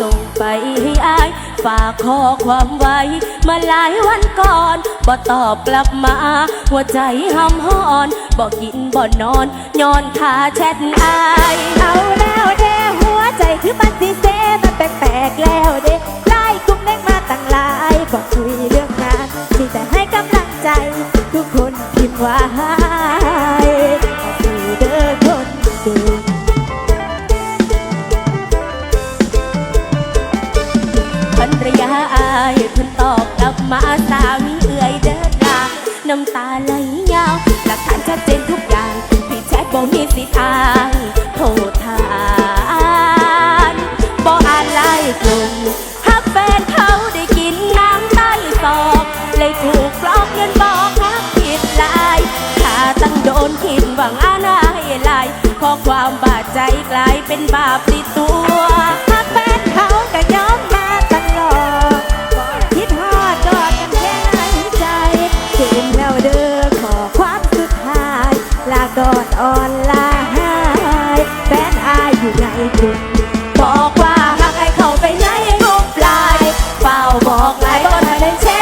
ส่งไปให้อาย ฝากข้อความไว้ มาหลายวันก่อนบ่ตอบกลับมา หัวใจหำหอนบ่กินบ่นอนย้อนท่าแชทอายเอาแล้วเด้หัวใจคือมันสิเซมันแปลกๆแล้วเด้ไล่กุ้มเด้งมาตั้งหลายบอกคุยเรื่องายเพิ่นตอบกลับมาสามีเอื่อยเดินลาน้ำตาไหลยาว หลักฐานชัดเจนทุกอย่าง พี่แชทบ่มีสิทางโทษทานบ่อ่านไล่กลุ่มหักแฟนเขาได้กินน้ำใต้ศอกเลยถูกปลอกเงินบอกฮักผิดลายถ้าตั้งโดนคิดหวังอาณาให้ลายข้อความบาดใจกลายเป็นบาปติดตัวหากแอนอ่อนลาหายแฟนอายอยู่ในกลุ่มบอกว่าหากให้เขาไปไหนรูปลายเฝ้าบอกไลน์ก็ทันได้เช็ค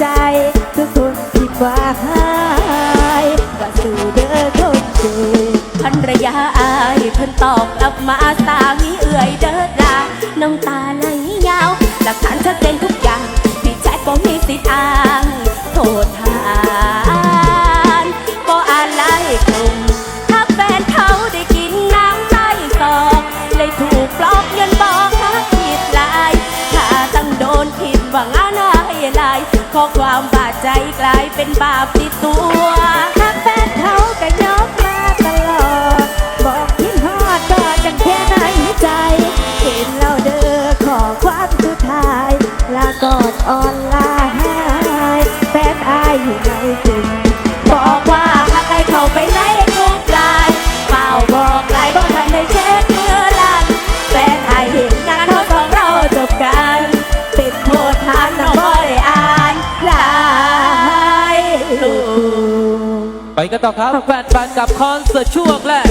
ใจ ทุกคนคิดว่าหายว่าสู่เด้อคนเก่งภรรยาอายเพิ่นตอบกลับมาสามีเอื่อยเด้อดาน้ำตาไหลยาว หลักฐานชัดเจนทุกอย่างพี่แจ็คบ่มีสิทธิ์อาง อความบาดใจกลายเป็นบาปติดตัวหากแฟนเขาก็ยอมมา ไปกันต่อครับ แฟนๆกับคอนเสิร์ตช่วงแรก